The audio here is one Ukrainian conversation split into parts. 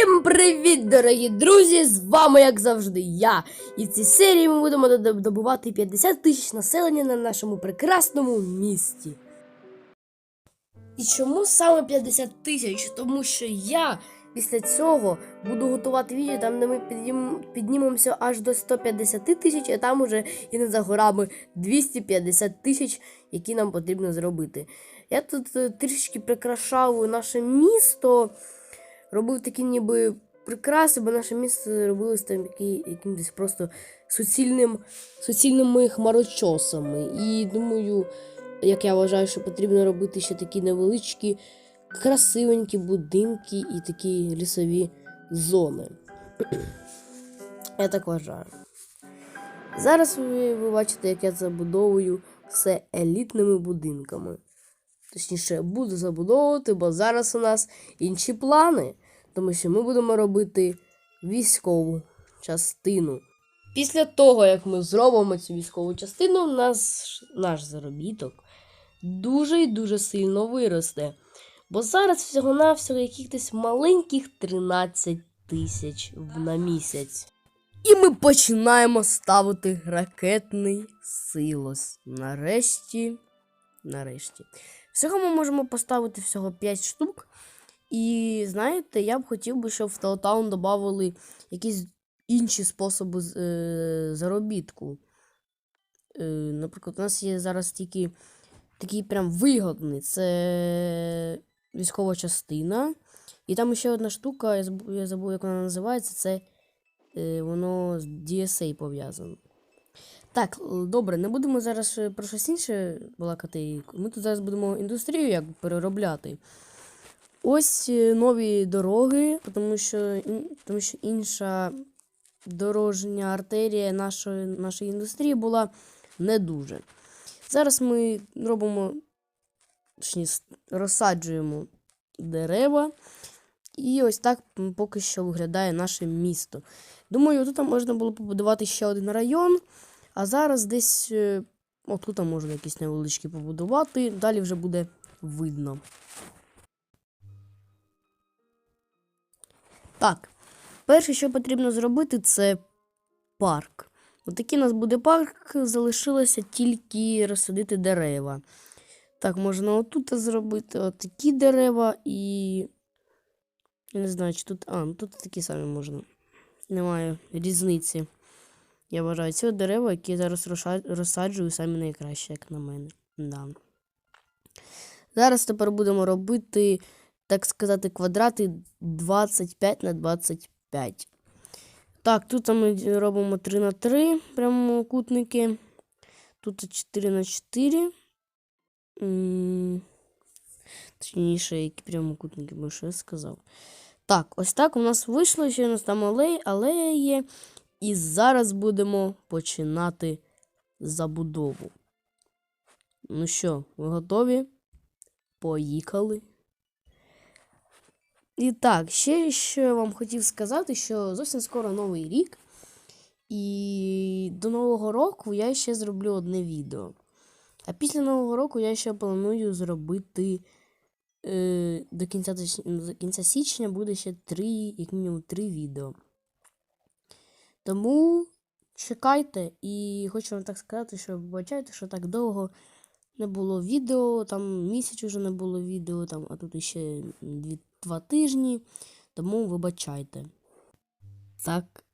Всім привіт, дорогі друзі! З вами, як завжди, я. І в цій серії ми будемо добувати 50 тисяч населення на нашому прекрасному місті. І чому саме 50 тисяч? Тому що я після цього буду готувати відео, там де ми піднім, піднімемося аж до 150 тисяч, а там уже і не за горами 250 тисяч, які нам потрібно зробити. Я тут е, трішки прикрашав наше місто робив такі ніби прикраси, бо наше місто робилось там якимось просто суцільним, суцільними хмарочосами. І думаю, як я вважаю, що потрібно робити ще такі невеличкі, красивенькі будинки і такі лісові зони. Я так вважаю. Зараз ви, ви бачите, як я забудовую все елітними будинками. Точніше, буду забудовувати, бо зараз у нас інші плани, тому що ми будемо робити військову частину. Після того, як ми зробимо цю військову частину, нас наш заробіток дуже і дуже сильно виросте. Бо зараз всього-навсього якихось маленьких 13 тисяч на місяць. І ми починаємо ставити ракетний силос. Нарешті. Нарешті. Всього ми можемо поставити всього 5 штук. І знаєте, я б хотів би, щоб в Телтаун додали якісь інші способи е, заробітку. Е, наприклад, у нас є зараз тільки такий прям вигодний. Це військова частина. І там ще одна штука, я забув, я забув як вона називається, це е, воно з DSA пов'язано. Так, добре, не будемо зараз е, про щось інше балакати. Ми тут зараз будемо індустрію як переробляти. Ось е, нові дороги, тому що, тому що інша дорожня артерія нашої, нашої індустрії була не дуже. Зараз ми робимо, точніше, розсаджуємо дерева. І ось так поки що виглядає наше місто. Думаю, тут можна було побудувати ще один район. А зараз десь е, отут можна якісь невеличкі побудувати, далі вже буде видно. Так, перше, що потрібно зробити, це парк. Отакий у нас буде парк, залишилося тільки розсадити дерева. Так, можна отут зробити отакі дерева і. Не знаю, чи тут. А, ну тут такі самі можна. Немає різниці. Я вважаю, ці дерева, які я зараз розсаджую, самі найкращі, як на мене. Да. Зараз тепер будемо робити, так сказати, квадрати 25 на 25. Так, тут ми робимо 3 на 3 прямокутники. Тут 4 на 4. Точніше, які прямокутники, бо що я сказав. Так, ось так у нас вийшло, ще у нас там алея, алея є. І зараз будемо починати забудову. Ну що, ви готові? Поїхали. І так, ще що я вам хотів сказати, що зовсім скоро новий рік. І до Нового року я ще зроблю одне відео. А після Нового року я ще планую зробити е, до, кінця, до кінця січня буде ще три, як мінімум три відео. Тому чекайте, і хочу вам так сказати, що вибачайте, що так довго не було відео, там місяць уже не було відео, там, а тут ще два тижні. Тому вибачайте. Так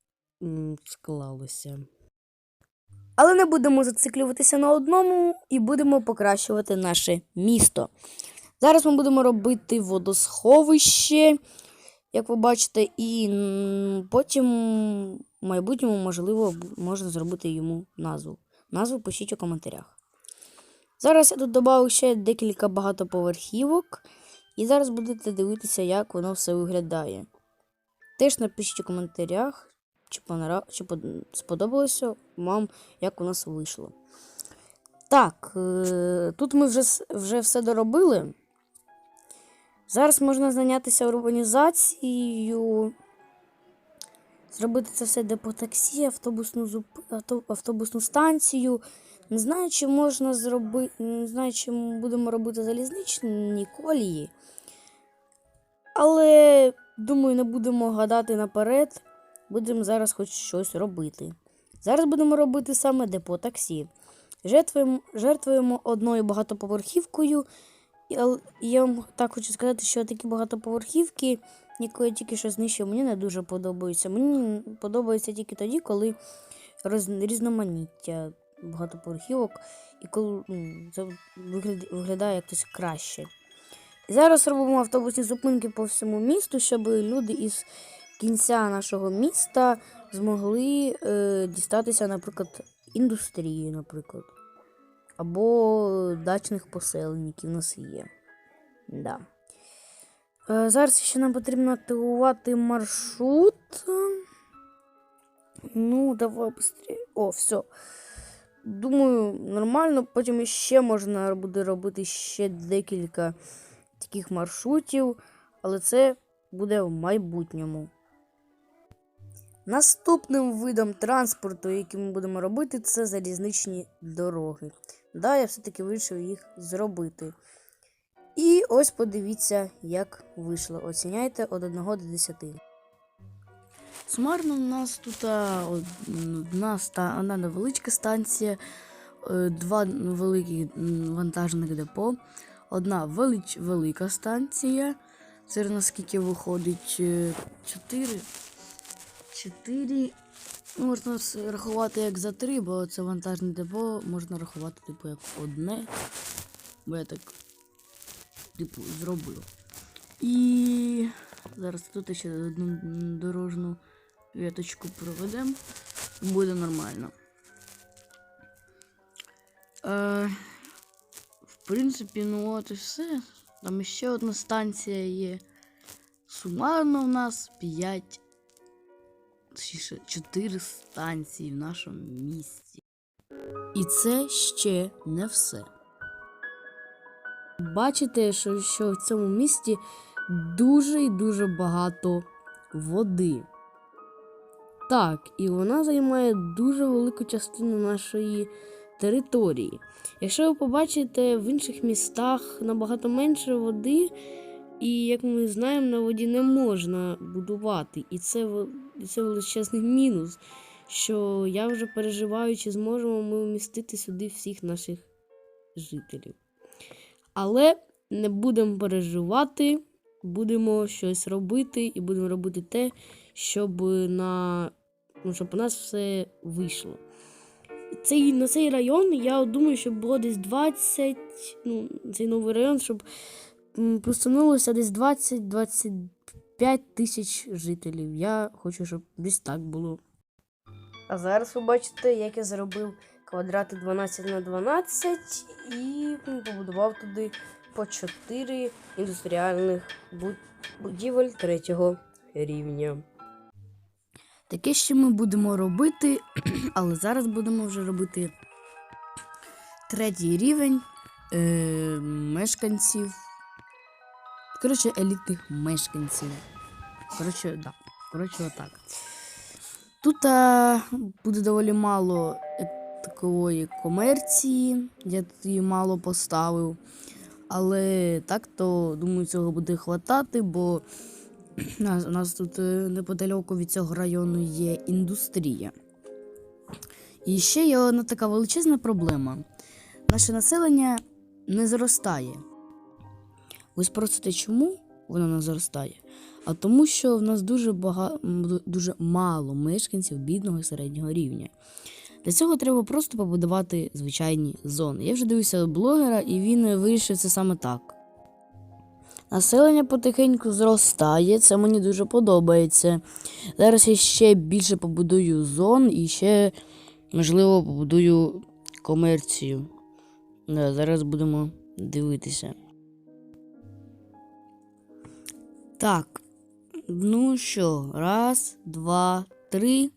склалося. Але не будемо зациклюватися на одному і будемо покращувати наше місто. Зараз ми будемо робити водосховище, як ви бачите, і потім в майбутньому, можливо, можна зробити йому назву. Назву пишіть у коментарях. Зараз я тут додав ще декілька багатоповерхівок, і зараз будете дивитися, як воно все виглядає. Теж напишіть у коментарях, чи, понрав... чи под- сподобалося вам, як у нас вийшло. Так, е- тут ми вже, вже все доробили. Зараз можна зайнятися урбанізацією. Зробити це все депотаксі, автобусну, зуп... автобусну станцію. Не знаю, чи можна зробити. Не знаю, чи будемо робити залізничні колії. Але Думаю, не будемо гадати наперед. Будемо зараз хоч щось робити. Зараз будемо робити саме депо таксі. Жертвуємо, жертвуємо одною багатоповерхівкою. І я вам так хочу сказати, що такі багатоповерхівки, яку я тільки що знищив, мені не дуже подобаються. Мені подобається тільки тоді, коли роз, різноманіття багатоповерхівок і коли ну, це виглядає якось краще. І зараз робимо автобусні зупинки по всьому місту, щоб люди із кінця нашого міста змогли е, дістатися, наприклад, індустрії, наприклад. Або дачних поселень, які в нас є. Да. Е, зараз ще нам потрібно активувати маршрут. Ну, давай быстрее. О, все. Думаю, нормально. Потім ще можна буде робити ще декілька таких маршрутів, але це буде в майбутньому. Наступним видом транспорту, який ми будемо робити, це залізничні дороги. Да, я все-таки вирішив їх зробити. І ось подивіться, як вийшло. Оціняйте від 1 до 10. Сумарно у нас тут одна, одна невеличка станція, е, два великих вантажних депо, одна велич, велика станція. Це наскільки виходить е, чотири. Чотири. Ну, Можна рахувати як за три, бо це вантажне депо, можна рахувати, типу, як одне. Бо я так типу, зроблю. І зараз тут ще одну дорожну віточку проведемо. Буде нормально. Е, в принципі, ну от і все. Там ще одна станція є. Сумарно у нас 5 4 станції в нашому місті. І це ще не все. Бачите, що, що в цьому місті дуже і дуже багато води. Так, і вона займає дуже велику частину нашої території. Якщо ви побачите в інших містах набагато менше води, і як ми знаємо, на воді не можна будувати. І це, це величезний мінус, що я вже переживаю, чи зможемо ми вмістити сюди всіх наших жителів. Але не будемо переживати, будемо щось робити і будемо робити те, щоб на ну, щоб у нас все вийшло. Цей, на цей район я думаю, щоб було десь 20, ну, цей новий район, щоб м, простановилося десь 20-25 тисяч жителів. Я хочу, щоб десь так було. А зараз ви бачите, як я зробив квадрати 12 на 12 і побудував туди по 4 індустріальних будівель третього рівня. Таке ще ми будемо робити, але зараз будемо вже робити третій рівень е, мешканців. Коротше, елітних мешканців. Коротше, да. Коротше, отак. Тут а, буде доволі мало е, такої комерції. Я тут її мало поставив. Але так то, думаю, цього буде хватати, бо у нас, тут е, неподалеку від цього району є індустрія. І ще є одна така величезна проблема. Наше населення не зростає. Ви спросите, чому воно не зростає? А тому, що в нас дуже, бага... дуже мало мешканців бідного і середнього рівня. Для цього треба просто побудувати звичайні зони. Я вже дивився блогера, і він вирішив це саме так. Населення потихеньку зростає, це мені дуже подобається. Зараз я ще більше побудую зон і ще, можливо, побудую комерцію. Да, зараз будемо дивитися. Так. Ну що, раз, два, три.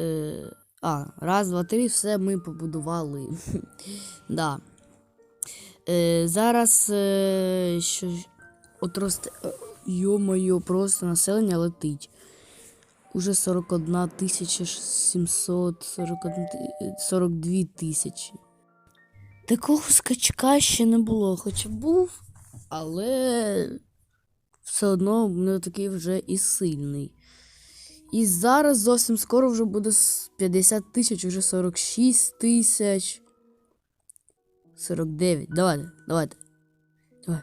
Е, а, раз, два, три, все ми побудували. да. Е, зараз е, що от росте. е, Йо-моє, просто населення летить. Уже 41 тисяча 741 42 тисячі. Такого скачка ще не було, хоча був, але все одно не такий вже і сильний. І зараз зовсім скоро вже буде 50 тисяч, уже 46 тисяч. 49. Давайте, давайте. Давай.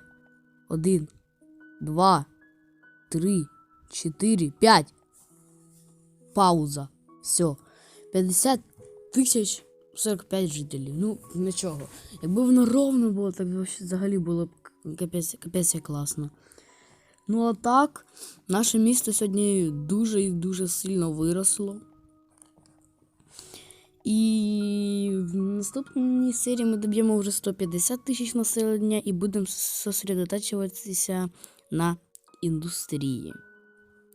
Один, два, три, чотири, п'ять. Пауза. Все. 50 тисяч 45 жителів. Ну, нічого. Якби воно ровно було, так взагалі було б капець, капець як класно. Ну а так, наше місто сьогодні дуже і дуже сильно виросло. І в наступній серії ми доб'ємо вже 150 тисяч населення і будемо зосередотачуватися на індустрії.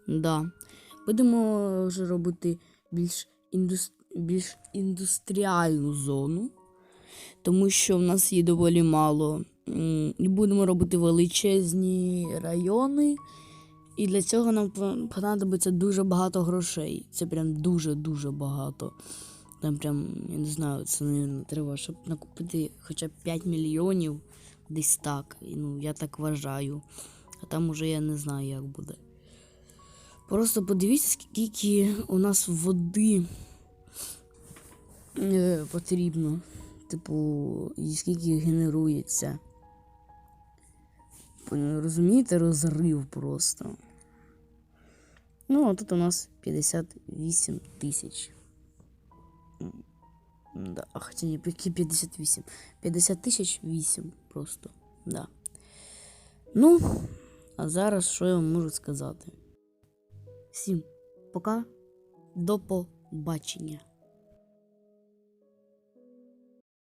Да. Будемо вже робити більш, індус... більш індустріальну зону, тому що в нас її доволі мало. І будемо робити величезні райони. І для цього нам понадобиться дуже багато грошей. Це прям дуже-дуже багато. Там прям, я не знаю, це не треба, щоб накупити хоча б 5 мільйонів десь так. Ну, я так вважаю. А там уже я не знаю, як буде. Просто подивіться, скільки у нас води е, потрібно. Типу, і скільки генерується. Е, Розумієте, розрив просто. Ну, а тут у нас 58 тисяч. Да, а ні, які 58. 50 тисяч 8 просто. Да. Ну, а зараз що я вам можу сказати? Всім пока, до побачення.